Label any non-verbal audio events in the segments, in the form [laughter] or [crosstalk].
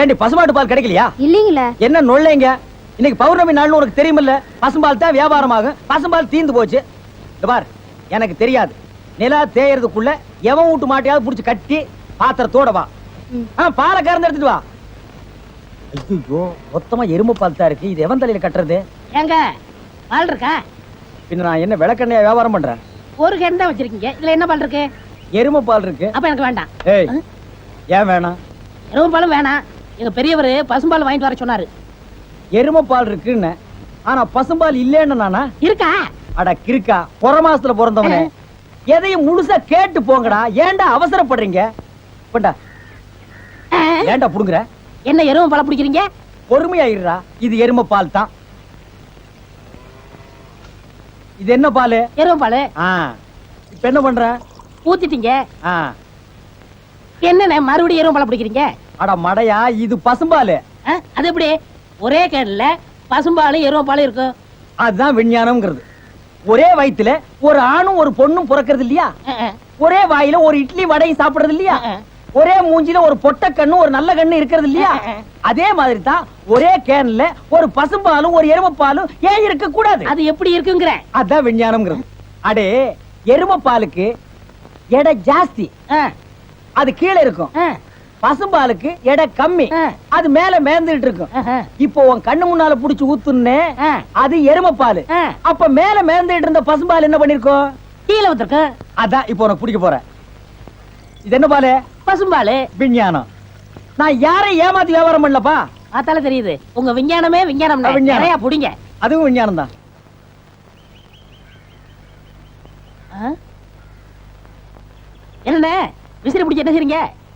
ஏண்டி பசுமாட்டு பால் கிடைக்கலையா? இல்லீங்களே. என்ன நொல்லைங்க? இன்னைக்கு பௌர்ணமி நாள்னு உனக்கு தெரியுமில்ல? பசும்பால் தான் வியாபாரமாகும் பசும்பால் தீந்து போச்சு. பார் எனக்கு தெரியாது. நிலா தேயறதுக்குள்ள எவன் வீட்டு மாட்டையாவது புடிச்சு கட்டி பாத்திரத்தோட வா. பாலை கறந்து எடுத்துட்டு வா. ஐயோ மொத்தமா எருமை பால் தான் இருக்கு. இது எவன் தலையில கட்டுறது? ஏங்க பால் இருக்கா? பின்ன நான் என்ன விளக்கண்ணையா வியாபாரம் பண்றேன்? ஒரு கேன் தான் வச்சிருக்கீங்க. இதுல என்ன பால் இருக்கு? எருமை பால் இருக்கு. அப்ப எனக்கு வேண்டாம். ஏய் ஏன் வேணாம்? எருவு பாலும் வேணாம். எங்க பெரியவர் பசும்பால் வாங்கிட்டு வர சொன்னாரு. எருமை பால் இருக்குன்னு. ஆனா பசும்பால் இல்லேன்னு நானா? இருக்கா? அட கிறுக்கா புற மாசத்துல பிறந்தவனே. எதையும் முழுசா கேட்டு போங்கடா. ஏன்டா அவசரப்படுறீங்க? கொண்டா ஏன்டா புடுங்குற? என்ன எருவு பாலை பிடிக்கிறீங்க? பொறுமையா இருடா இது எருமை பால் தான். இது என்ன பால்? எருவு பால். இப்ப என்ன பண்ற? ஊத்திட்டீங்க. ஆ. என்னண்ணே மறுபடியும் எருவு பாலை பிடிக்கிறீங்க? அட மடையா இது பசும்பால். அது எப்படி? ஒரே கேன்ல பசும்பாலும் எருவு பாலும் இருக்கும் அதுதான் விஞ்ஞானம்ங்கிறது. ஒரே வயித்துல ஒரு ஆணும் ஒரு பொண்ணும் பிறக்கிறது இல்லையா. ஒரே வாயில ஒரு இட்லி வடையும் சாப்பிடுறது இல்லையா. ஒரே மூஞ்சில ஒரு பொட்ட கண்ணு ஒரு நல்ல கண்ணு இருக்கிறது இல்லையா. அதே மாதிரி தான் ஒரே கேன்ல ஒரு பசும்பாலும் ஒரு எருமைப்பாலும் ஏன் இருக்க கூடாது அது எப்படி இருக்குங்கிற? அதான் விஞ்ஞானம்ங்கிறது. அடே எருமைப்பாலுக்கு எடை ஜாஸ்தி. அது கீழே இருக்கும். பசும்பாலுக்கு எடை கம்மி. அது மேல மேந்துட்டு இருக்கும். இப்போ உன் கண்ணு முன்னால புடிச்சு ஊத்துனே அது எருமைப்பாலு. ஆ. அப்ப மேல மேந்துட்டு இருந்த பசும்பால் என்ன பண்ணிருக்கோம் கீழே ஊத்திருக்கு அதான் இப்போ உனக்கு பிடிக்க போறேன். இது என்ன பாலு? பசும்பாலு. விஞ்ஞானம். நான் யாரை ஏமாத்தி வியாபாரம் பண்ணலப்பா. பார்த்தாலே தெரியுது. உங்க விஞ்ஞானமே விஞ்ஞானம். நிறைய புடிங்க. அதுவும் விஞ்ஞானம் தான். என்னண்ணே? விசிறி பிடிச்சி என்ன செய்றீங்க?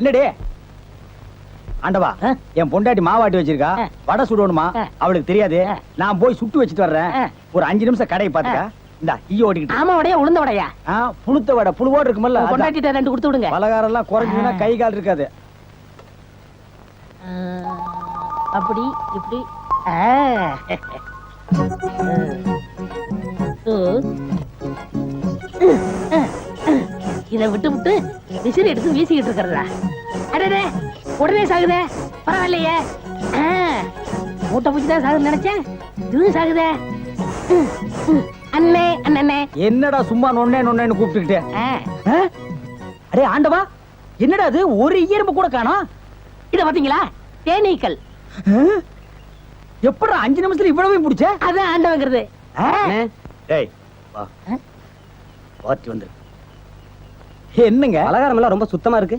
இல்லடே ஆண்டவா? என் பொண்டாட்டி மாவாட்டி வச்சிருக்கா. வடை சுடணுமா. அவளுக்கு தெரியாது. நான் போய் சுட்டு வச்சிட்டு வர்றேன். ஒரு அஞ்சு நிமிஷம் கடையை பாத்துக்க இந்த ஈ ஓடிக்கிட்டு ஆமா உடைய உளுந்த உடையா ஆ, புழுத்த வடை புழுவோடு இருக்குமல்ல. கொண்டாட்டிட்ட ரெண்டு கொடுத்து விடுங்க பலகாரம் எல்லாம் குறைஞ்சுன்னா. கை கால் இருக்காது அப்படி இப்படி. இத விட்டு விட்டு விசிறி எடுத்து வீசிக்கிட்டு இருக்கிறதா அடடே உடனே சாகுதே? பரவாயில்லையே. மூட்டை பூச்சி தான் சாகுதுன்னு நினைச்சேன். இதுவும் சாகுதே. அண்ணே அண்ணே என்னடா சும்மா நொண்ணே நொண்ணேன்னு கூப்பிட்டுக்கிட்டே? அடே ஆண்டவா என்னடா அது ஒரு ஈரம்பு கூட காணோம்? இத பாத்தீங்களா தேனீக்கள். எப்படா அஞ்சு நிமிஷத்துல இவ்வளவு பிடிச்ச? அதான் ஆண்டவங்கிறது. என்னங்க? பலகாரம் எல்லாம் ரொம்ப சுத்தமா இருக்கு.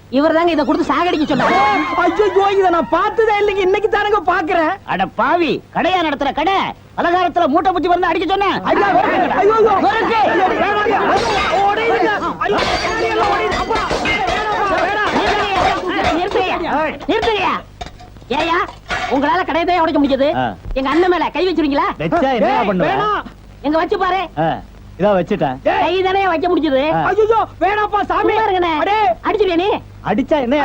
இவர் தாங்க இதை கொடுத்து சாகடிக்க சொன்னாரு ஐயோ இத நான் பார்த்ததே இல்லைங்க. இன்னைக்கு தானங்க பாக்குறேன் அட பாவி கடையா நடத்துற கடை? பலகாரத்துல மூட்டை பூச்சி வந்து அடிக்க சொன்னேன். நிறுத்துங்கய்யா. ஏய்யா, உங்களால கடையை தான் உடைக்க முடிஞ்சது. எங்க அண்ணன் மேல கை வச்சிருவீங்களா? வச்சா என்ன டேய், பண்ணுவேன் வேணாம். எங்க வச்சு பாரு. இதான் வச்சுட்டேன். கை தானே வைக்க முடிஞ்சது. ஐயோ, வேணாம்ப்பா, சாமி. சும்மா அடிச்சா என்ன.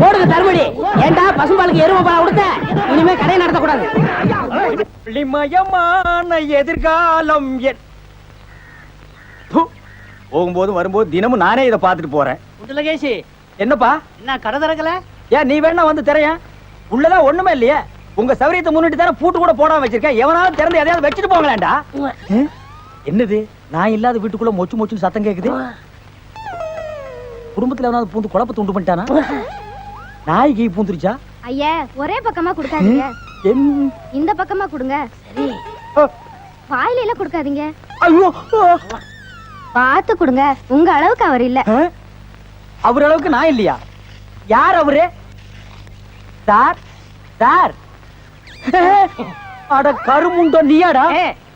போடுங்க தர்மடி. ஏண்டா பசும்பாலுக்கு எருமை பால் கொடுத்த இனிமே கடையை நடத்தக்கூடாது. ஒளிமயமான எதிர்காலம். போகும்போது வரும்போது தினமும் நானே இதை பார்த்துட்டு போறேன். குண்டலகேசி என்னப்பா? என்ன கடை திறக்கல? ஏன் நீ வேணா வந்து திரையன். உள்ளதான் ஒண்ணுமே இல்லையே. உங்க சௌரியத்தை முன்னிட்டு தானே பூட்டு கூட போடாம வச்சிருக்கேன். எவனாவது திறந்து எதையாவது வச்சுட்டு போங்களேன்டா என்னது? நான் இல்லாத வீட்டுக்குள்ள மொச்சு மொச்சுன்னு சத்தம் கேக்குது? குடும்பத்துல எவனாவது பூந்து குழப்பத்தை உண்டு பண்ணிட்டானா? நாய் கீ பூந்துருச்சா? ஐயா ஒரே பக்கமா கொடுக்காதீங்க. என் இந்த பக்கமா கொடுங்க. வாயில எல்லாம் கொடுக்காதீங்க. ஐயோ. பார்த்து கொடுங்க. உங்க அளவுக்கு அவர் இல்ல? அவர் அளவுக்கு நான் இல்லையா? யார் அவரு? சார்? சார். அட கருமுண்டோ நீயாடா.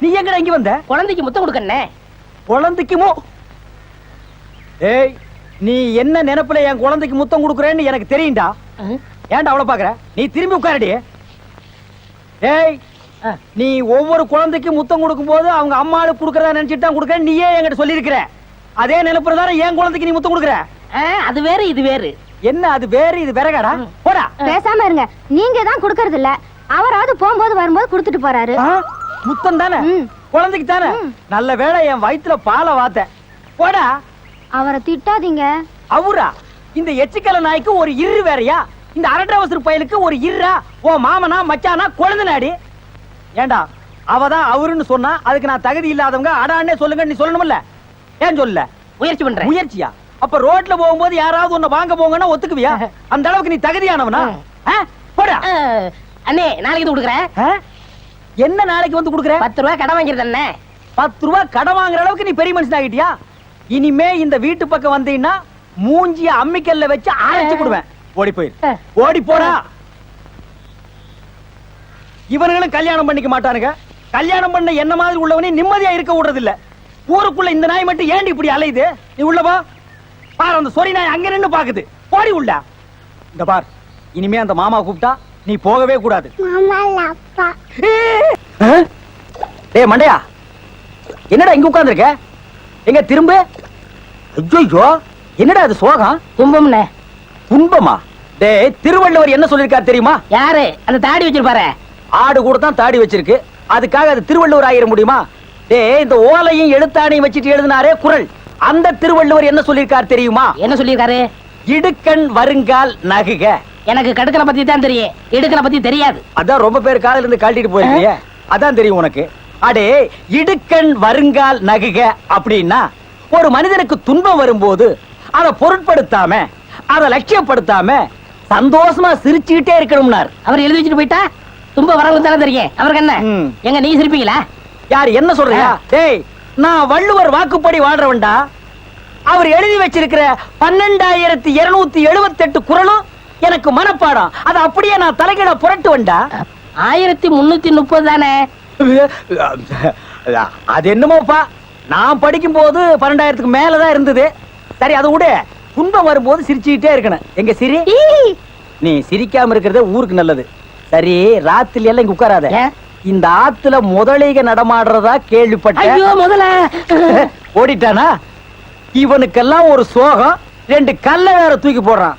நீ எங்கடா இங்க வந்த? குழந்தைக்கு முத்தம் கொடுக்கண்ணே குழந்தைக்குமோ ஏய் நீ என்ன நினைப்புல என் குழந்தைக்கு முத்தம் கொடுக்குறேன்னு எனக்கு தெரியும்டா. ஏன்டா அவ்வளவு பாக்குற? நீ திரும்பி உட்காரடி. ஏய் நீ ஒவ்வொரு குழந்தைக்கு முத்தம் கொடுக்கும் போது அவங்க அம்மாளுக்கு கொடுக்கறதா நினைச்சிட்டு தான் கொடுக்குறேன் நீயே என்கிட்ட சொல்லியிருக்கிற. அதே நினைப்புல தானே என் குழந்தைக்கு நீ முத்தம் கொடுக்குற? அது வேறு இது வேறு. என்ன அது வேறு இது விறகாடா? போடா. பேசாம இருங்க. நீங்க தான் கொடுக்கறது இல்ல அவராவது போகும்போது வரும்போது கொடுத்துட்டு போறாரு. முத்தம் தானே. குழந்தைக்கு தானே? நல்ல வேளை என் வயித்துல பாலை வாத்த. போடா. அவரை திட்டாதீங்க. அவரா இந்த எச்சிக்கல நாய்க்கு ஒரு இரு வேறயா? இந்த அரட்டவசர் பயலுக்கு ஒரு இருரா ஓ மாமனா மச்சானா குழந்தை நாடி ஏண்டா அவதான் அவருன்னு சொன்னா அதுக்கு நான் தகுதி இல்லாதவங்க அடான்னே சொல்லுங்க நீ சொல்லணும்ல ஏன் சொல்லல முயற்சி பண்றேன். முயற்சியா? அப்ப ரோட்ல போகும்போது யாராவது உன்னை வாங்க போங்கன்னா ஒத்துக்குவியா? [laughs] அந்த அளவுக்கு நீ தகுதியானவனா? ஆ? போடா. அண்ணே நாளைக்கு கொடுக்குறேன்? என்ன நாளைக்கு வந்து கொடுக்குற? பத்து ரூபாய் கடன் வாங்கிருது அண்ணே. பத்து ரூபாய் கடன் வாங்குற அளவுக்கு நீ பெரிய மனுஷன் ஆகிட்டியா இனிமே இந்த வீட்டு பக்கம் வந்தீங்கன்னா மூஞ்சிய அம்மிக்கல்ல வச்சு அரைச்சு விடுவேன். ஓடி போயிரு. ஓடி போடா. இவனுங்களும் கல்யாணம் பண்ணிக்க மாட்டானுங்க. கல்யாணம் பண்ண என்ன மாதிரி உள்ளவனே நிம்மதியா இருக்க விடுறது இல்ல ஊருக்குள்ள இந்த நாய் மட்டும் ஏண்டி இப்படி அலையுது? நீ உள்ள வா பாரு அந்த சொறி நாய் அங்க நின்னு பாக்குது. போடி உள்ள. இந்த பார் இனிமே அந்த மாமா கூப்பிட்டா நீ போகவே கூடாது? டேய் மண்டையா. என்னடா இங்க உட்கார்ந்திருக்க? எங்க திரும்ப? ஐயோ என்னடா அது சோகம்? துன்பம்ண்ணே துன்பமா டேய் திருவள்ளுவர் என்ன சொல்லிருக்காரு தெரியுமா? யாரு? அந்த தாடி வச்சிருப்பாரு. ஆடு கூட தான் தாடி வச்சிருக்கு. அதுக்காக அது திருவள்ளுவர் ஆயிர முடியுமா? டேய் இந்த ஓலையும் எழுத்தாணையும் வச்சுட்டு எழுதினாரே குரல். அந்த திருவள்ளுவர் என்ன சொல்லிருக்காரு தெரியுமா? என்ன சொல்லியிருக்காரு? இடுக்கண் வருங்கால் நகுக. எனக்கு கடுக்கனை பத்தி தான் தெரியும். இடுக்கனை பத்தி தெரியாது. அதான் ரொம்ப பேர் காலையில இருந்து கழட்டிட்டு போயிருக்கீங்க அதான் தெரியும் உனக்கு. அடே இடுக்கண் வருங்கால் நகுக அப்படின்னா ஒரு மனிதனுக்கு துன்பம் வரும்போது அதை பொருட்படுத்தாம அதை லட்சியப்படுத்தாம சந்தோஷமா சிரிச்சுக்கிட்டே இருக்கணும்னார். அவர் எழுதி வச்சுட்டு போயிட்டா? தும்ப வரவங்க தானே தெரியும். அவருக்கு என்ன. எங்க நீ சிரிப்பீங்களா? யார் என்ன சொல்றியா டேய் நான் வள்ளுவர் வாக்குப்படி வாழ்றவன்டா. அவர் எழுதி வச்சிருக்கிற பன்னெண்டாயிரத்தி இருநூத்தி எழுபத்தி எட்டு குரலும் எனக்கு மனப்பாடம். அதை அப்படியே நான் தலைகீழ புரட்டுவன்டா. ஆயிரத்தி முன்னூத்தி முப்பது தானே? அது என்னமோப்பா? நான் படிக்கும் போது பன்னெண்டாயிரத்துக்கு மேலதான் இருந்தது. சரி அதை விட. துன்பம் வரும்போது சிரிச்சுக்கிட்டே இருக்கணும். எங்க சிரி? நீ சிரிக்காம இருக்கிறது ஊருக்கு நல்லது. சரி ராத்திரி எல்லாம் இங்க உட்காராத? இந்த ஆத்துல முதலிக நடமாடுறதா கேள்விப்பட்டேன் முதல்ல ஓடிட்டானா? இவனுக்கெல்லாம் ஒரு சோகம் ரெண்டு கல்ல வேற தூக்கி போடுறான்.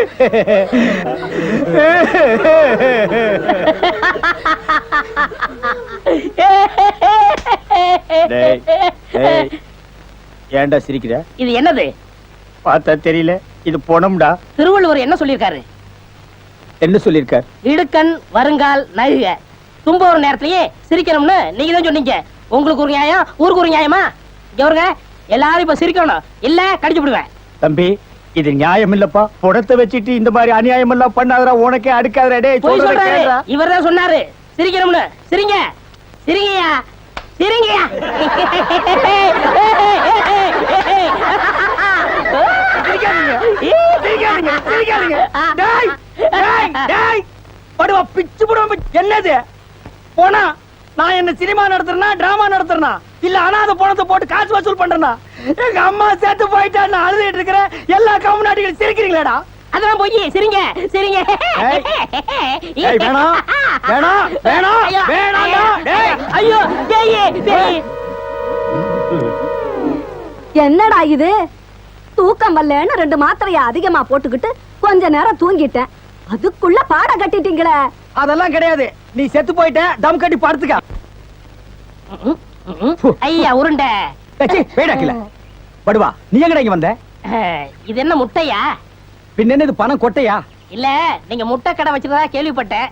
ஏன்டா சிரிக்கிற? இது என்னது? பார்த்தா தெரியல. இது பொணம்டா திருவள்ளுவர் என்ன சொல்லியிருக்காரு? என்ன சொல்லியிருக்கார்? இடுக்கண் வருங்கால் நகுக தும்ப ஒரு நேரத்திலேயே சிரிக்கணும்னு நீங்க தான் சொன்னீங்க. உங்களுக்கு ஒரு நியாயம் ஊருக்கு ஒரு நியாயமா? இங்க வருங்க எல்லாரும் இப்ப சிரிக்கணும். இல்ல கடிச்சு விடுவேன். தம்பி இது நியாயம் இல்லப்பா புடத்தை வச்சுட்டு இந்த மாதிரி அநியாயம் எல்லாம் பண்ணாதடா உனக்கே அடுக்காதடா. டேய். இவர் தான் சொன்னாரு. சிரிக்கணும்னு. சிரிங்க. சிரிங்கயா சிரிங்கயா. என்னது? போனா நான் என்ன சினிமா நடத்துறேனா டிராமா நடத்துறேனா? இல்ல அனாதை பணத்தை போட்டு காசு வசூல் பண்றேனா? எங்க அம்மா சேர்த்து போயிட்டா நான் அழுதுட்டு இருக்கிறேன். எல்லா கம்முனாட்டிகள் சிரிக்கிறீங்களாடா? அதெல்லாம் போய் சிரிங்க சிரிங்க. ஏய். ஏய், வேணாம், வேணாம், வேணாம், ஐயோ, டேய். என்னடா இது? தூக்கம் வரலன்னு ரெண்டு மாத்திரைய அதிகமா போட்டுக்கிட்டு கொஞ்ச நேரம் தூங்கிட்டேன். அதுக்குள்ள பாட கட்டிட்டீங்களே. அதெல்லாம் கிடையாது. நீ செத்து போயிட்ட தம் கட்டி படுத்துக்க. ஐயா உருண்டை. ஏச்சி, போய்டா கீழே. படுவா நீ எங்கடா இங்க வந்த? இது என்ன முட்டையா? பின்ன என்ன இது பணம் கொட்டையா? இல்ல நீங்க முட்டை கடை வச்சிருந்தா கேள்விப்பட்டேன்.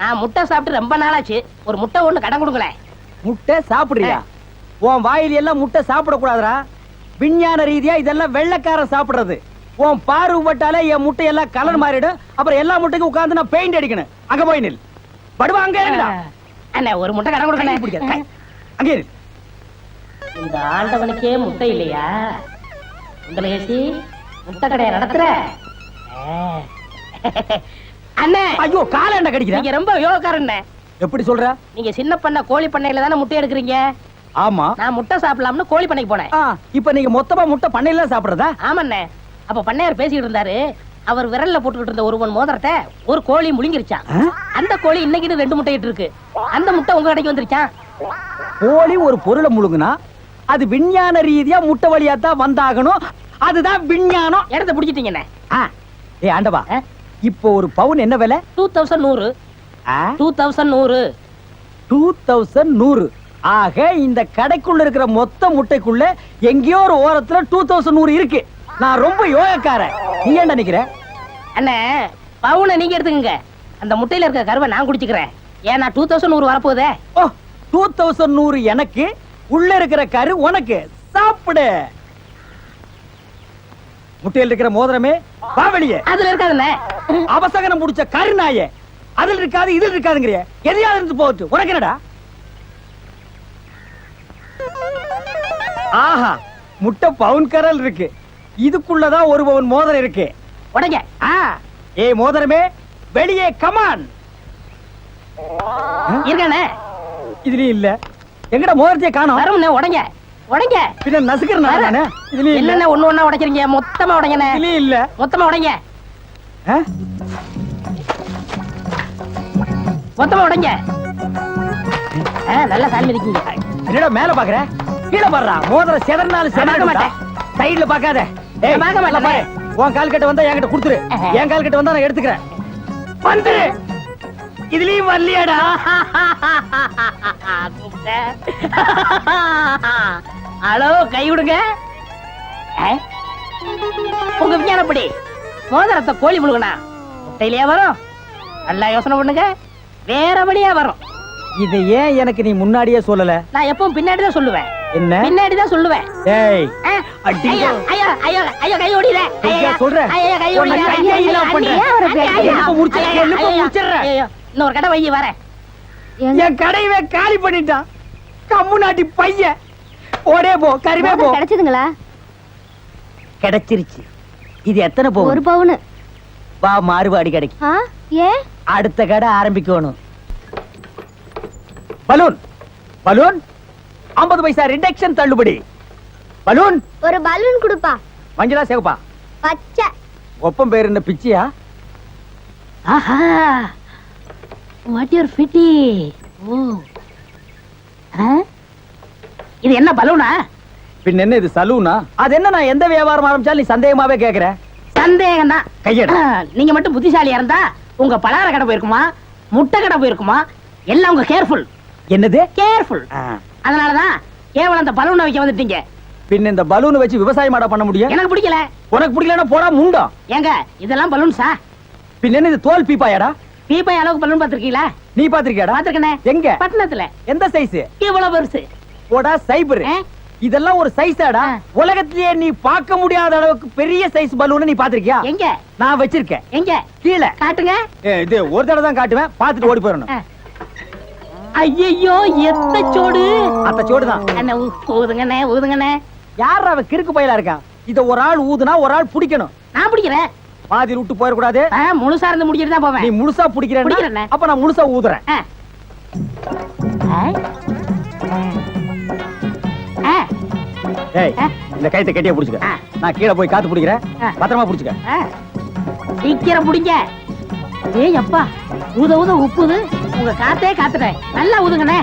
நான் முட்டை சாப்பிட்டு ரொம்ப நாளாச்சு. ஒரு முட்டை ஒண்ணு கடன் கொடுங்களேன் முட்டை சாப்பிடுறியா? உன் வாயில எல்லாம் முட்டை சாப்பிட கூடாதுடா விஞ்ஞான ரீதியா இதெல்லாம் வெள்ளைக்காரன் சாப்பிடுறது. உன் பார்வை பட்டாலே என் முட்டை எல்லாம் கலர் மாறிடும். அப்புறம் எல்லா முட்டைக்கும் உட்கார்ந்து நான் பெயிண்ட் அடிக்கணும். அங்க போய் நில். படுவா அங்க இருடா அண்ணே ஒரு முட்டை கடன் கை பிடிக்காத. கொடுக்கணும் அங்கே இரு. இந்த ஆண்டவனுக்கே முட்டை இல்லையா? உங்களேசி முட்டை கடையை நடத்துற. அண்ணே ஐயோ கால என்ன கடிக்கிற? நீங்க ரொம்ப யோகக்காரண்ணே எப்படி சொல்ற? நீங்க சின்ன பண்ண கோழி பண்ணையில தானே முட்டை எடுக்கிறீங்க? ஆமா. நான் முட்டை சாப்பிடலாம்னு கோழி பண்ணைக்கு போனேன். இப்ப நீங்க மொத்தமா முட்டை பண்ணையில சாப்பிடுறதா? ஆமாண்ணே. அப்ப பண்ணையார் பேசிக்கிட்டு இருந்தாரு. அவர் விரல்ல போட்டுக்கிட்டு இருந்த ஒருவன் மோதிரத்தை ஒரு கோழி முழுங்கிருச்சான்? அந்த கோழி இன்னைக்கு ரெண்டு முட்டை இட்டு இருக்கு அந்த முட்டை உங்க கடைக்கு வந்துருச்சான் கோழி ஒரு பொருளை முழுங்குனா அது விஞ்ஞான ரீதியா முட்டை வழியா தான் வந்தாகணும். அதுதான் விஞ்ஞானம். இடத்த பிடிச்சிட்டீங்கண்ணே ஏய் ஆண்டவா? இப்போ ஒரு பவுன் என்ன விலை? டூ தௌசண்ட் நூறு. டூ தௌசண்ட் நூறு. டூ தௌசண்ட் நூறு. ஆக இந்த கடைக்குள்ள இருக்கிற மொத்த முட்டைக்குள்ள எங்கேயோ ஒரு ஓரத்துல டூ தௌசண்ட் நூறு இருக்கு. நான் ரொம்ப யோகக்காரன். நீ ஏன்டா நிக்கிற? அண்ணே பவுனை நீங்க எடுத்துக்கங்க. அந்த முட்டையில இருக்க கருவை நான் குடிச்சுக்கிறேன். ஏன்னா டூ தௌசண்ட் நூறு வரப்போதே ஓ டூ தௌசண்ட் நூறு எனக்கு உள்ள இருக்கிற கரு உனக்கு. சாப்பிடு. முட்டையில் இருக்கிற மோதிரமே வா வெளியே. அதுல இருக்காதுண்ணே. அவசகனம் முடிச்ச கரு நாயே. அதில் இருக்காது இதில் இருக்காதுங்கிறிய. எதையாவது இருந்து போகட்டு உனக்கு என்னடா? ஆஹா முட்டை பவுன் கரல் இருக்கு. இதுக்குள்ளதான் ஒரு பவுன் மோதிரம் இருக்கு. உடைங்க. ஏ மோதிரமே. வெளியே கமான் இருக்கானே இதுலயும் இல்ல. எங்கடா மோதிரத்தையே காணோம். வரும்ண்ணே உடைங்க. உடைங்க. பின்ன நசுக்கிறேன் நானே இதுலயும் இல்ல. என்னண்ணே ஒண்ணு ஒண்ணா உடைக்கிறீங்க? மொத்தமா உடைங்கண்ணே. இதுலயும் இல்ல. மொத்தமா உடைங்க? மொத்தமா உடைங்க. நல்லா சாமி இருக்கீங்க. என்னடா மேல பாக்குற? கீழே பாடுறா. மோதிரம் செதறினாலும் செதறி. மாட்டேன். சைடுல பாக்காத உன் கால் கட்ட வந்தா என்கிட்ட கொடுத்துரு. என் கால் கட்ட வந்தா நான் எடுத்துக்கிறேன். வந்துரு. இதுலயும் வரலையாடா? ஹலோ கை விடுங்க? உங்க விஞ்ஞானப்படி மோதிரத்தை கோழி முழுகனா? முட்டையிலேயே வரும்? நல்லா யோசனை பண்ணுங்க. வேற வழியா வரும். இதை ஏன் எனக்கு நீ முன்னாடியே சொல்லல? நான் எப்பவும் பின்னாடி தான் சொல்லுவேன். என்ன? பின்னாடி தான் சொல்லுவேன். ஏய் ஆ? அடிங்க. ஐயோ ஐயோ ஐயோ ஐயோ கை ஓடில ஐயா, சொல்றேன். ஐயோ கை உன்னை ஓடில கையே இல்லாம பண்றேன். எழுப்ப முடிச்சிடுறேன், எழுப்ப முடிச்சிடுறேன். இன்னொரு கடை வை வரேன். என் கடையவே காலி பண்ணிட்டான். கம்முனாட்டி பையன். ஓடே போ கறிவே போ. கிடைச்சதுங்களா? கிடைச்சிருச்சு. இது எத்தனை ஒரு போகும் பவுனு. வா மாறுபாடி கிடைக்கும். ஆ ஏன்? அடுத்த கடை ஆரம்பிக்கணும். பலூன். பலூன்? 50 பைசா ரிடக்ஷன் தள்ளுபடி. பலூன்? ஒரு பலூன் கொடுப்பா. மஞ்சளா சேவப்பா? பச்சை. ஒப்பம் பேர் என்ன பிச்சியா? ஆஹா. What your fifty oh? இது என்ன பலூனா? பின்ன என்ன இது சலூனா? அது என்ன நான் எந்த வியாபாரம் ஆரம்பிச்சாலும் நீ சந்தேகமாவே கேக்குற? சந்தேகம் தான் கையெடு நீங்க மட்டும் புத்திசாலியா இருந்தா உங்க பலகார கடை போயிருக்குமா? முட்டை கடை போயிருக்குமா? எல்லாம் உங்க கேர்ஃபுல் என்னது? கேர்ஃபுல் அதனாலதான் கேவலம் அந்த பலூனை வைக்க வந்துட்டீங்க. பின்ன இந்த பலூன் வச்சு விவசாயம் பண்ண முடியும்? எனக்கு பிடிக்கல. உனக்கு பிடிக்கலன்னா போடா முண்டம் ஏங்க இதெல்லாம் பலூன்ஸா பின்ன என்ன இது தோல் பீப்பாயாடா? பீப்பை அளவுக்கு பலூன் பாத்திருக்கீங்களா நீ பாத்திருக்கியாடா பாத்திருக்கனே எங்க? பட்டணத்துல. எந்த சைஸ் இவ்வளவு பெருசு. போடா சைபர்? இதெல்லாம் ஒரு சைஸாடா. உலகத்திலேயே நீ பார்க்க முடியாத அளவுக்கு பெரிய சைஸ் பலூன் நீ பாத்திருக்கியா எங்க? நான் வச்சிருக்கேன். எங்க? கீழே. காட்டுங்க. இது ஒரு தடவை தான் காட்டுவேன். பாத்துட்டு ஓடி போயிடணும். ஐயோ எத்த சோடு? அத்த சோடுதான். அண்ணே ஊதுங்கண்ணே ஊதுங்கண்ணே. யார் அவன் கிறுக்கு பயிலா இருக்கான் இத ஒரு ஆள் ஊதுனா ஒரு ஆள் பிடிக்கணும். நான் பிடிக்கிறேன். பாதி விட்டு போயிடக்கூடாது. ஆ, முழுசா இருந்து முடிச்சிட்டு தான் நீ போவேன் முழுசா பிடிக்கிறேன்னா பிடிக்கிறேனே. அப்ப நான் முழுசா ஊதுறேன். இந்த கைத்தை கட்டியே புடிச்சுக்க. நான் கீழே போய் காத்து பிடிக்கிறேன். பத்திரமா புடிச்சுக்க. சீக்கிரம் பிடிங்க. ஏய் அப்பா ஊத ஊத உப்புது. உங்க காத்தே காத்துட்டேன். நல்லா ஊதுங்கண்ணே.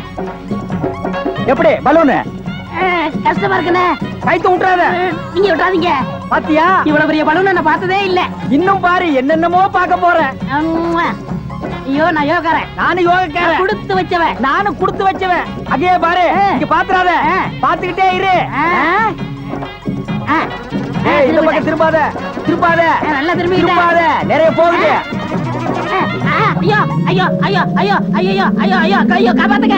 எப்படி பலூனு? கஷ்டமா இருக்குண்ணே. கைத்து விட்டுறாத நீங்க விட்டாதீங்க பாத்தியா? இவ்வளவு பெரிய பலூன் நான் பார்த்ததே இல்ல. இன்னும் பாரு என்னென்னமோ பார்க்க போறேன் அம்மா. ஐயோ நான் யோகாரன். நானும் யோகக்காரன். கொடுத்து வச்சவன். நானும் கொடுத்து வச்சவன். அங்கே பாரு. இங்க பாத்துறாத. பாத்துக்கிட்டே இரு. இந்த பக்கம். திரும்பாத திரும்பாத. நல்லா திரும்பிக்கிட்டேன். திரும்பாத. நிறைய போகுது. ஐயோ ஐயோ ஐயோ ஐயோ ஐயோ ஐயோ ஐயோ ஐயோ காப்பாத்துங்க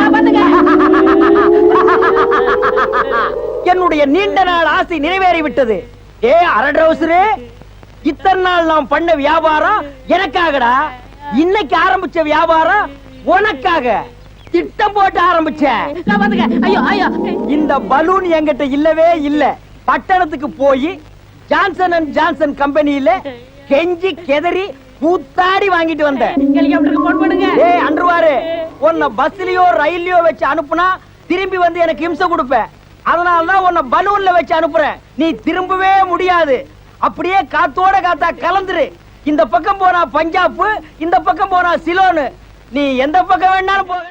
காப்பாத்துங்க, என்னுடைய நீண்ட நாள் ஆசை நிறைவேறி விட்டது ஏ அரட்ரவுசரு இத்தனை நாள் நாம் பண்ண வியாபாரம் எனக்காகடா. இன்னைக்கு ஆரம்பிச்ச வியாபாரம் உனக்காக. திட்டம் போட்டு ஆரம்பிச்சேன் இந்த பலூன் என்கிட்ட இல்லவே இல்ல. பட்டணத்துக்கு போய் ஜான்சன் அண்ட் ஜான்சன் கம்பெனியில கெஞ்சி கெதறி கூத்தாடி வாங்கிட்டு வந்தேன் ஏய் அன்றுவாரு உன்னை பஸ்லயோ ரயில்லயோ வச்சு அனுப்புனா திரும்பி வந்து எனக்கு இம்சை கொடுப்ப. அதனால தான் உன்னை பலூன்ல வச்சு அனுப்புறேன். நீ திரும்பவே முடியாது. அப்படியே காத்தோட காத்தா கலந்துரு. இந்த பக்கம் போனா பஞ்சாப் இந்த பக்கம் போனா சிலோனு நீ எந்த பக்கம் வேணாலும் போக